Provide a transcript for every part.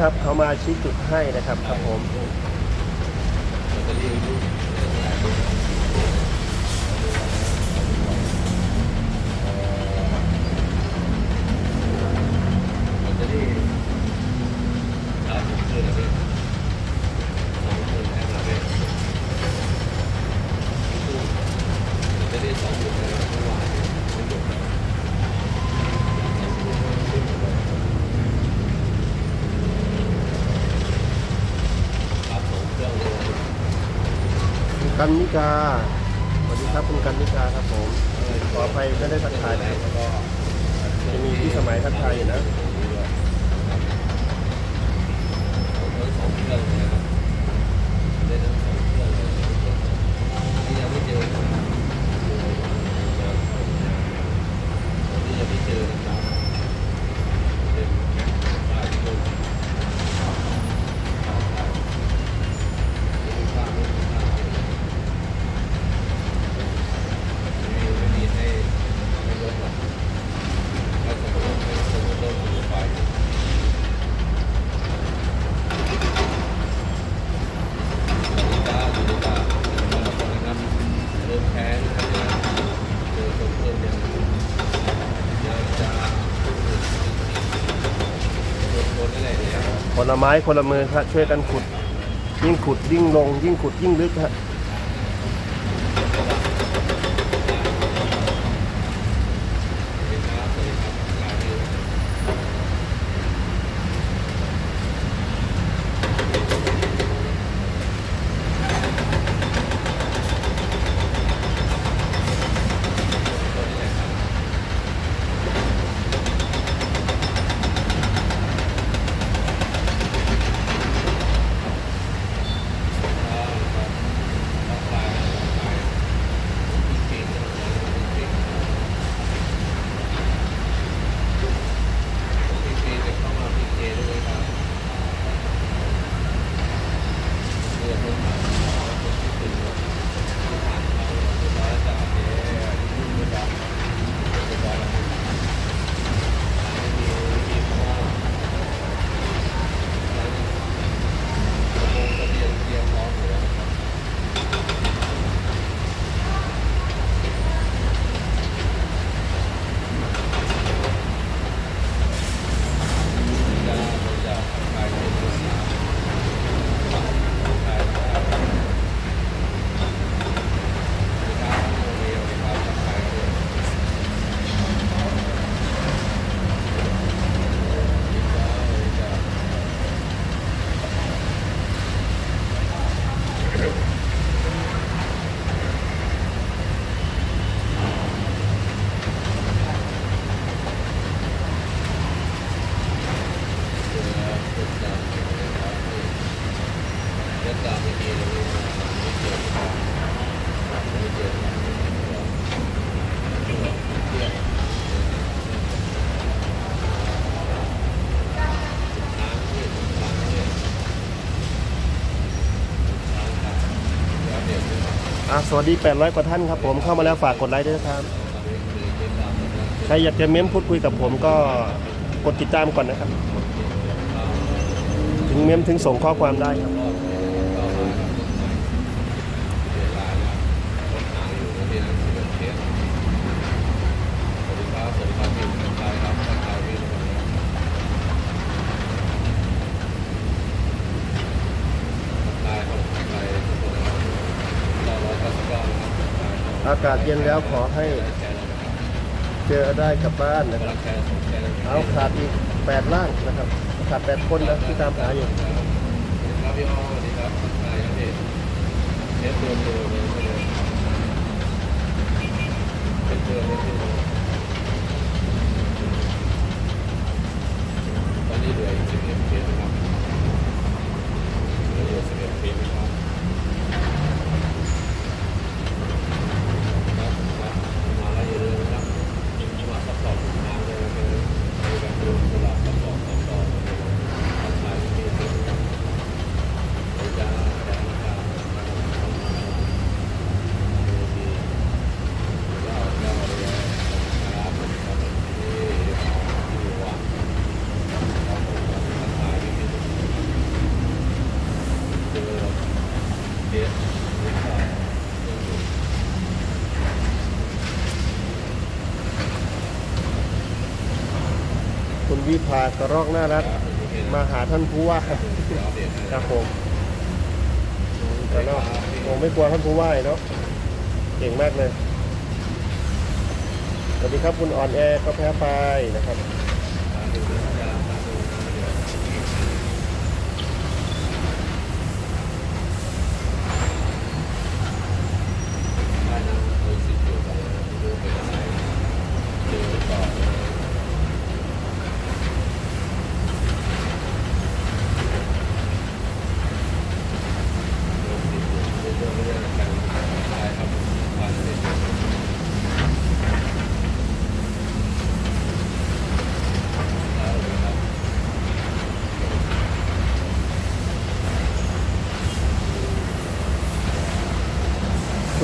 ครับเขามาชี้จุดให้นะครับครับผม คุณ กันนิกา สวัสดีครับคุณกันนิกาครับผม ขออภัยไม่ได้ทักทายนะครับจะมีพี่สมัยทักทายอยู่นะ ละไม้คนละมือครับช่วยกันขุด ยิ่งขุดยิ่งลง ยิ่งขุดยิ่งลึกครับ อะสวัสดี 800 กว่าท่านครับผมเข้ามาแล้วฝากกดไลค์ด้วยนะครับ ใครอยากจะเม้มพูดคุยกับผมก็กดติดตามก่อนนะครับ ถึงเม้มถึงส่งข้อความได้ครับากาศเย็นแล้วขอให้ เจอได้กลับบ้านนะครับเอาขาดอีกแปดล่างนะครับขาดแปดคนนะที่ตามหาอยู่ครับพี่อ้อสวัสดีครับทักทายครับพี่เทสเดินเร็วเลยเป็นเดินเร็วตอนนี้เหลืออีกสิบเอ็ดเคสนะครับเหลืออยู่สิบเอ็ดเคสนะครับครับครับมาแล้วอย่าลืมนะครับมาซัพพอร์ตทุกทางเลยนะครับในการดูตลาดซัพพอร์ตซัพพอร์ตทักทายพี่ๆนะครับ จะแรงนะครับ คุณวิภากระรอกน่ารักมาหาท่านผู้ว่าเดี๋ยวอัปเดตให้ครับผมกระรอกผมไม่กลัวท่านผู้ว่าเนาะเก่งมากเลยสวัสดีครับคุณอ่อนแอก็แพ้ไปนะครับ มาดูเรื่องยามาดูนะเดี๋ยวได้นะโดยสิทธิ์อยู่ไปดูเป็นอะไรเจอต่อเลย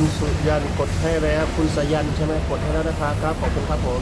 คุณสุยันกดให้แล้วคุณสยันใช่ไหมกดให้แล้วนะครับครับขอบคุณครับผม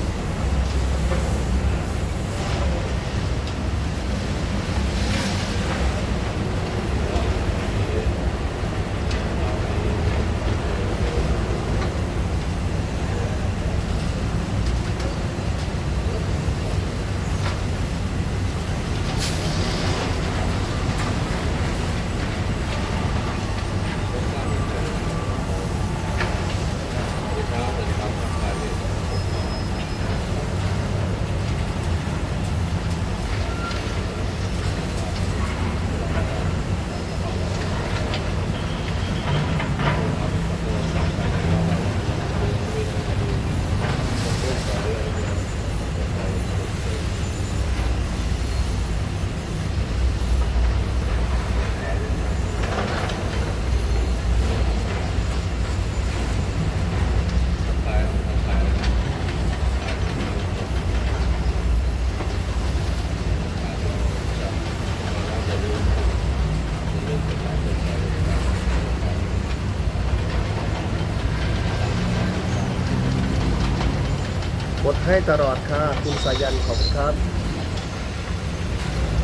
ดให้ตลอดค่ะคุณสายันขอบคุณครับ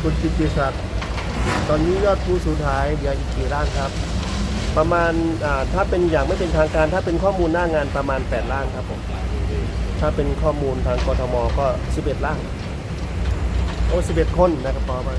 คุณกิติศักดิ์ตอนนี้ยอดผู้สูญหายเหลืออีกกี่ร่างครับ ประมาณถ้าเป็นอย่างไม่เป็นทางการ ถ้าเป็นข้อมูลหน้างานประมาณ8ร่างครับผมถ้าเป็นข้อมูลทางกทมก็ 11ร่างโอ้11 คนนะครับพอมา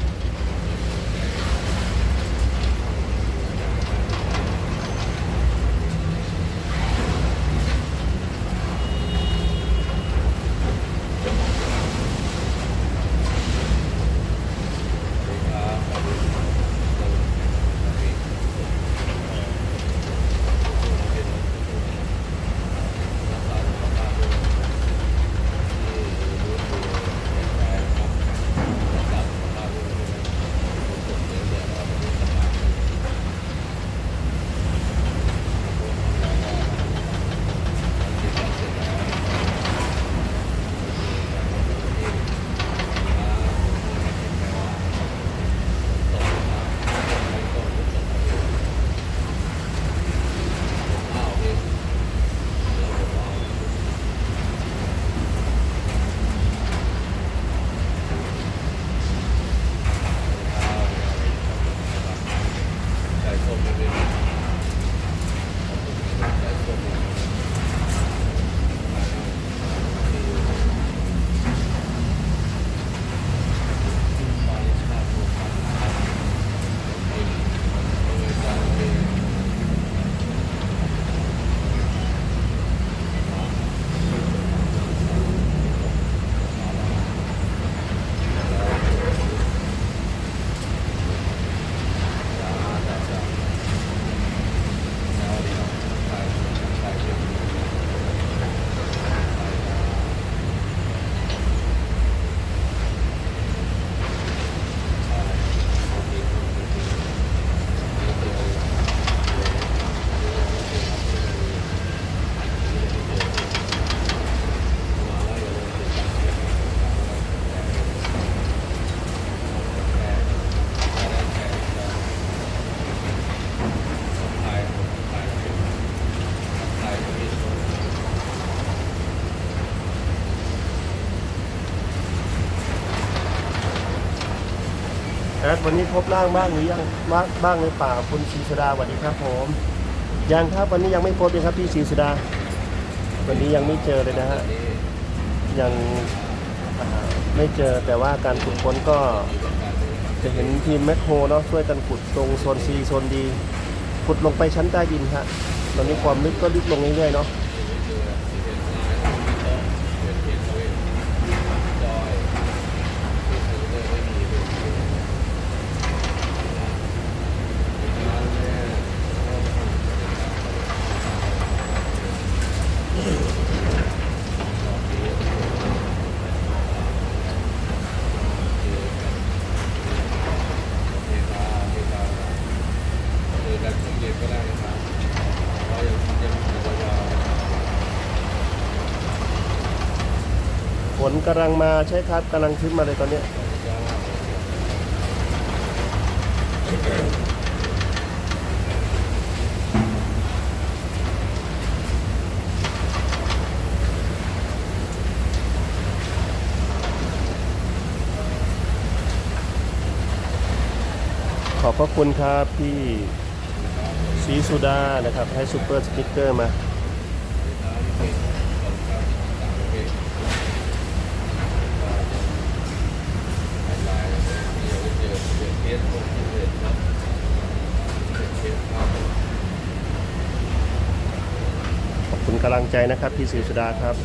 แอดวันนี้พบร่างบ้างหรือยังบ้างบ้างในป่าคุณศรีสดาสวัสดีครับผมยังครับวันนี้ยังไม่พบเลยครับพี่ศรีสดา วันนี้ยังไม่เจอเลยนะฮะยังไม่เจอแต่ว่าการขุดค้นก็จะเห็นทีมแมคโครเนาะช่วยกันขุดตรงโซนซีโซนดีขุดลงไปชั้นใต้ดินฮะตอนนี้ความลึกก็ลึกลงเรื่อยๆเนาะ เจอกันช่วงเย็นก็ได้นะครับเพราะยังยังมียาว ฝ นกำลังมาใช่ครับกำลังขึ้นมาเลยตอนนี้ขอบพระคุณครับพี่สีสุดานะครับ ให้ซูเปอร์สติ๊กเกอร์มา กำลังใจนะครับพี่สีสุดาครับ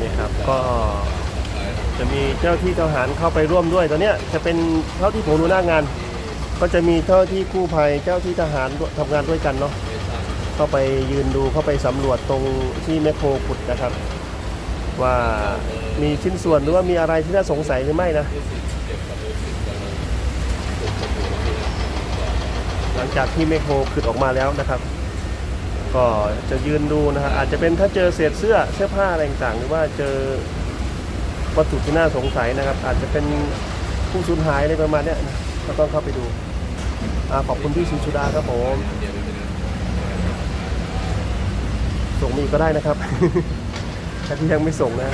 นี่ครับก็จะ มีเจ้าที่ทหารเข้าไปร่วมด้วยตอนเนี้ยจะเป็นเท่าที่ผมดูหน้างาน ก็จะมีเจ้าที่กู้ภัยเจ้าที่ทหารทำงานด้วยกันเนาะเข้าไปยืนดูเข้าไปสำรวจตรงที่แมคโครขุดนะครับ ว่ามีชิ้นส่วนหรือว่ามีอะไรที่น่าสงสัยหรือไม่นะ หลังจากที่แมคโครขุดออกมาแล้วนะครับก็จะยืนดูนะครับอาจจะเป็นถ้าเจอเศษเสื้อเสื้อผ้าอะไรต่างๆหรือว่าเจอ วัตถุที่น่าสงสัยนะครับ อาจจะเป็นผู้สูญหายอะไรประมาณเนี้ยนะก็ต้องเข้าไปดูอาขอบคุณพี่ชินชุดาครับผมส่งมีก็ได้นะครับ ถ้าที่ยังไม่ส่งนะ